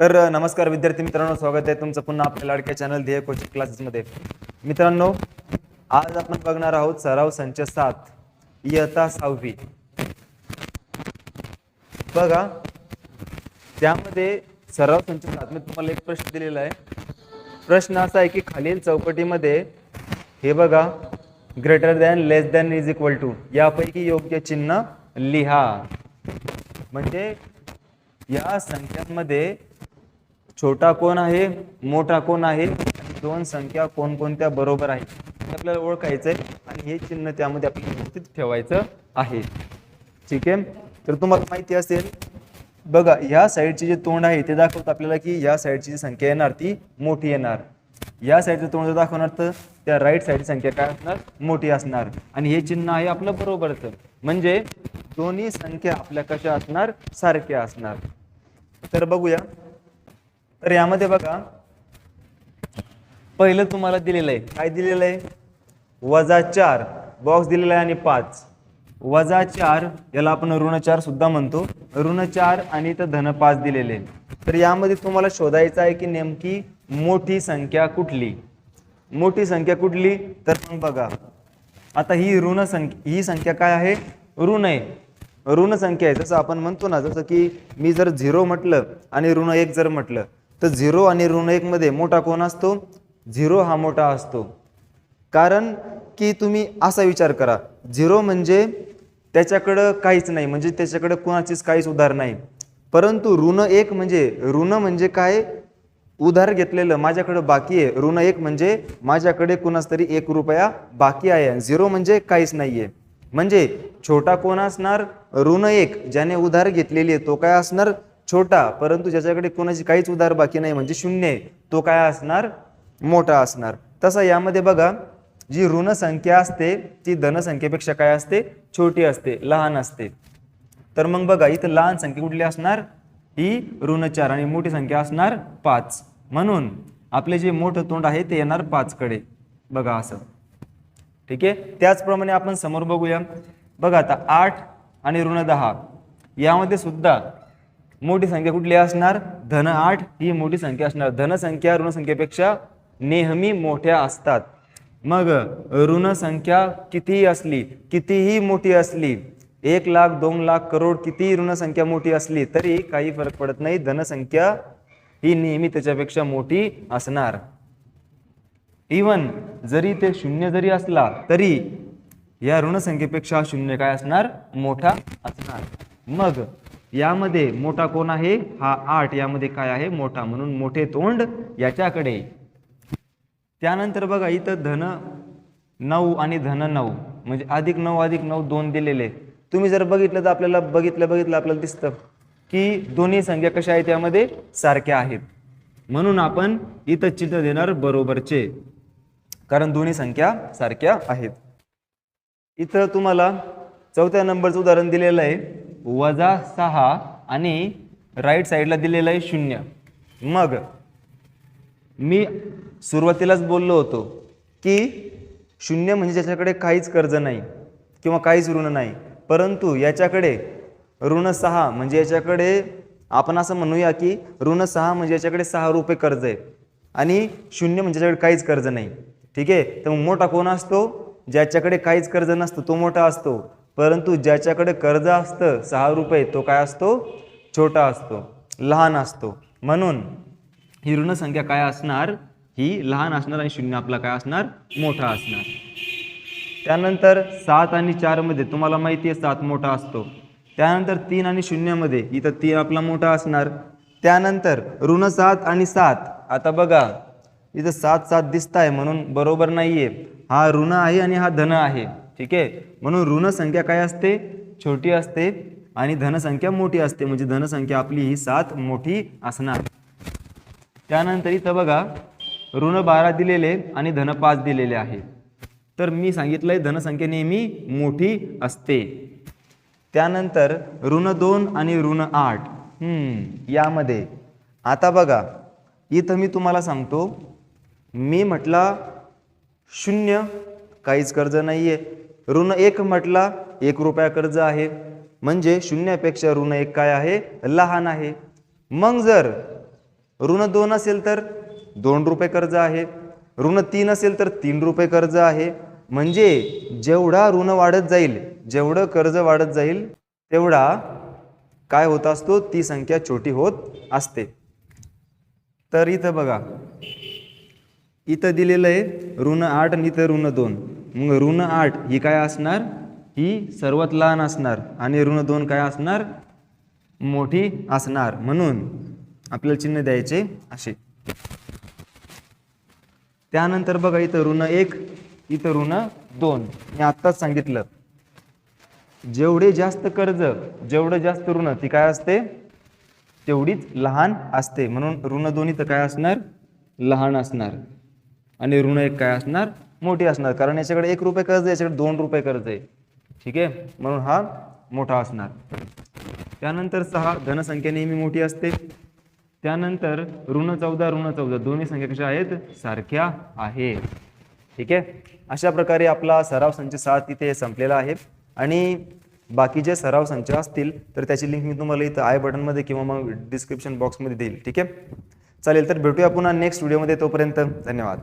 तर नमस्कार विद्यार्थी मित्रांनो स्वागत आहे तुमचं पुन्हा आपल्या लाडक्या चॅनल ध्येय कोचिंग क्लासेसमध्ये मित्रांनो आज आपण बघणार आहोत सराव संच सात इयता सहावी. बघा त्यामध्ये सराव संच सात मी तुम्हाला एक प्रश्न दिलेला आहे. प्रश्न असा आहे की खालील चौकटीमध्ये हे बघा greater than less than is equal to यापैकी योग्य चिन्ह लिहा. म्हणजे या संख्यांमध्ये छोटा कोण आहे मोठा कोण आहे दोन संख्या कोणकोणत्या बरोबर आहे हे आपल्याला ओळखायचं आहे आणि हे चिन्ह त्यामध्ये आपल्याला व्यवस्थित ठेवायचं आहे. ठीक आहे? तर तुम्हाला माहिती असेल बघा ह्या साईडचे जे तोंड आहे ते दाखवतं आपल्याला की या साईडची जी संख्या येणार ती मोठी येणार. या साईडचं तोंड दाखवणार तर त्या राईट साईडची संख्या काय असणार? मोठी असणार. आणि हे चिन्ह आहे आपलं बरोबरचं. म्हणजे दोन्ही संख्या आपल्या कशा असणार? सारख्या असणार. तर बघूया. तर यामध्ये बघा पहिलं तुम्हाला दिलेलं आहे. काय दिलेलं आहे? वजा चार. बॉक्स दिलेला आहे आणि पाच. वजा चार याला आपण ऋण चार सुद्धा म्हणतो. ऋण चार आणि इथं धन पाच दिलेले आहे. तर यामध्ये तुम्हाला शोधायचं आहे की नेमकी मोठी संख्या कुठली? मोठी संख्या कुठली? तर मग बघा. आता ही ऋण संख्या ही संख्या काय आहे? ऋण आहे. ऋण संख्या आहे. जसं आपण म्हणतो ना जसं की मी जर झिरो म्हटलं आणि ऋण एक जर म्हटलं तर झिरो आणि ऋण एकमध्ये मोठा कोण असतो? झिरो हा मोठा असतो. कारण की तुम्ही असा विचार करा झिरो म्हणजे त्याच्याकडं काहीच नाही म्हणजे त्याच्याकडं कोणाचीच काहीच उधार नाही. परंतु ऋण एक म्हणजे ऋण म्हणजे काय? उधार घेतलेलं माझ्याकडं बाकी आहे ऋण एक म्हणजे माझ्याकडे कुणाच तरी एक रुपया बाकी आहे झिरो म्हणजे काहीच नाहीये. म्हणजे छोटा कोण असणार? ऋण एक ज्याने उधार घेतलेली आहे तो काय असणार? छोटा परंतु ज्याच्याकडे कोणाची काहीच उदार बाकी नाही म्हणजे शून्य आहे तो काय असणार? मोठा असणार. तसं यामध्ये बघा जी ऋण संख्या असते ती धनसंख्येपेक्षा काय असते? छोटी असते लहान असते. तर मग बघा इथं लहान संख्या कुठली असणार? ही ऋण चार आणि मोठी संख्या असणार पाच. म्हणून आपले जे मोठं तोंड आहे ते येणार पाचकडे. बघा असं. ठीक आहे? त्याचप्रमाणे आपण समोर बघूया. बघा आता आठ आणि ऋण दहा. यामध्ये सुद्धा मोठी संख्या कुठली असणार? धन आठ. ही मोठी संख्या असणार. धनसंख्या ऋणसंख्येपेक्षा नेहमी मोठ्या असतात. मग ऋणसंख्या कितीही असली कितीही मोठी असली एक लाख दोन लाख करोड कितीही ऋणसंख्या मोठी असली तरी काही फरक पडत नाही. धनसंख्या ही नेहमी त्याच्यापेक्षा मोठी असणार. इवन जरी ते शून्य जरी असला तरी या ऋणसंख्येपेक्षा शून्य काय असणार? मोठा असणार. मग यामध्ये मोठा कोण आहे? हा आठ. यामध्ये काय आहे? मोठा. म्हणून मोठे तोंड याच्याकडे. त्यानंतर बघा इथं धन नऊ आणि धन नऊ. म्हणजे अधिक नऊ अधिक नऊ दोन दिलेले. तुम्ही जर बघितलं तर आपल्याला बघितलं बघितलं आपल्याला दिसतं की दोन्ही संख्या कशा आहेत यामध्ये? सारख्या आहेत. म्हणून आपण इथं चिन्ह देणार बरोबरचे. कारण दोन्ही संख्या सारख्या आहेत. इथं तुम्हाला चौथ्या नंबरचं उदाहरण दिलेलं आहे. वजा सहा आणि राईट साईडला दिलेलं आहे शून्य. मग मी सुरुवातीलाच बोललो होतो की शून्य म्हणजे ज्याच्याकडे काहीच कर्ज नाही किंवा काहीच ऋण नाही परंतु याच्याकडे ऋण सहा म्हणजे याच्याकडे आपण असं म्हणूया की ऋण सहा म्हणजे याच्याकडे सहा रुपये कर्ज आहे आणि शून्य म्हणजे याच्याकडे काहीच कर्ज नाही. ठीक आहे? तर मग मोठा कोण असतो? ज्याच्याकडे काहीच कर्ज नसतो तो मोठा असतो. परंतु ज्याच्याकडे कर्ज असतं सहा रुपये तो काय असतो? छोटा असतो लहान असतो. म्हणून ही ऋण संख्या काय असणार? ही लहान असणार आणि शून्य आपला काय असणार? मोठा असणार. त्यानंतर सात आणि चारमध्ये तुम्हाला माहिती आहे सात मोठा असतो. त्यानंतर तीन आणि शून्यमध्ये इथं तीन आपला मोठा असणार. त्यानंतर ऋण सात आणि सात आता बघा इथं सात सात दिसत आहे म्हणून बरोबर नाही आहे हा ऋण आहे आणि हा धन आहे. ठीक आहे? म्हणून ऋणसंख्या काय असते? छोटी असते आणि धनसंख्या मोठी असते. म्हणजे धनसंख्या आपली ही सात मोठी असणार. त्यानंतर इथं बघा ऋण बारा दिलेले आणि धन पाच दिलेले आहे. तर मी सांगितलंय धनसंख्या नेहमी मोठी असते. त्यानंतर ऋण दोन आणि ऋण आठ. हम्म, यामध्ये. आता बघा इथं मी तुम्हाला सांगतो मी म्हटला शून्य काहीच कर्ज नाही आहे ऋण एक म्हटला एक रुपया कर्ज आहे. म्हणजे शून्यापेक्षा ऋण एक काय आहे? लहान आहे. मग जर ऋण दोन असेल तर दोन रुपये कर्ज आहे. ऋण तीन असेल तर तीन रुपये कर्ज आहे. म्हणजे जेवढा ऋण वाढत जाईल जेवढं कर्ज वाढत जाईल तेवढा काय होत असतो? ती संख्या छोटी होत असते. तर इथं बघा. इथं दिलेलं आहे ऋण आठ आणि इथं ऋण दोन. मग ऋण आठ ही काय असणार? ही सर्वात लहान असणार. आणि ऋण दोन काय असणार? मोठी असणार. म्हणून आपल्याला चिन्ह द्यायचे असे. त्यानंतर बघा इथं ऋण एक इथं ऋण दोन. मी आत्ताच सांगितलं. जेवढे जास्त कर्ज जेवढं जास्त ऋण ती काय असते? तेवढीच लहान असते. म्हणून ऋण दोन इथं काय असणार? लहान असणार. आणि ऋण एक काय असणार? मोठी असणार. कारण याच्याकडे एक रुपये कर्ज आहे याच्याकडे दोन रुपये कर्ज आहे. ठीक आहे? म्हणून हा मोठा असणार. त्यानंतर सहा धनसंख्या नेहमी मोठी असते. त्यानंतर ऋण चौदा ऋण चौदा. दोन्ही संख्या कशा आहेत? सारख्या आहेत. ठीक आहे? अशा प्रकारे आपला सराव संच सात तिथे संपलेला आहे. आणि बाकी जे सराव संच असतील तर त्याची लिंक मी तुम्हाला इथं आय बटनमध्ये किंवा मग डिस्क्रिप्शन बॉक्समध्ये देईल. ठीक आहे? चालेल तर भेटूया पुन्हा नेक्स्ट व्हिडिओमध्ये तोपर्यंत. धन्यवाद.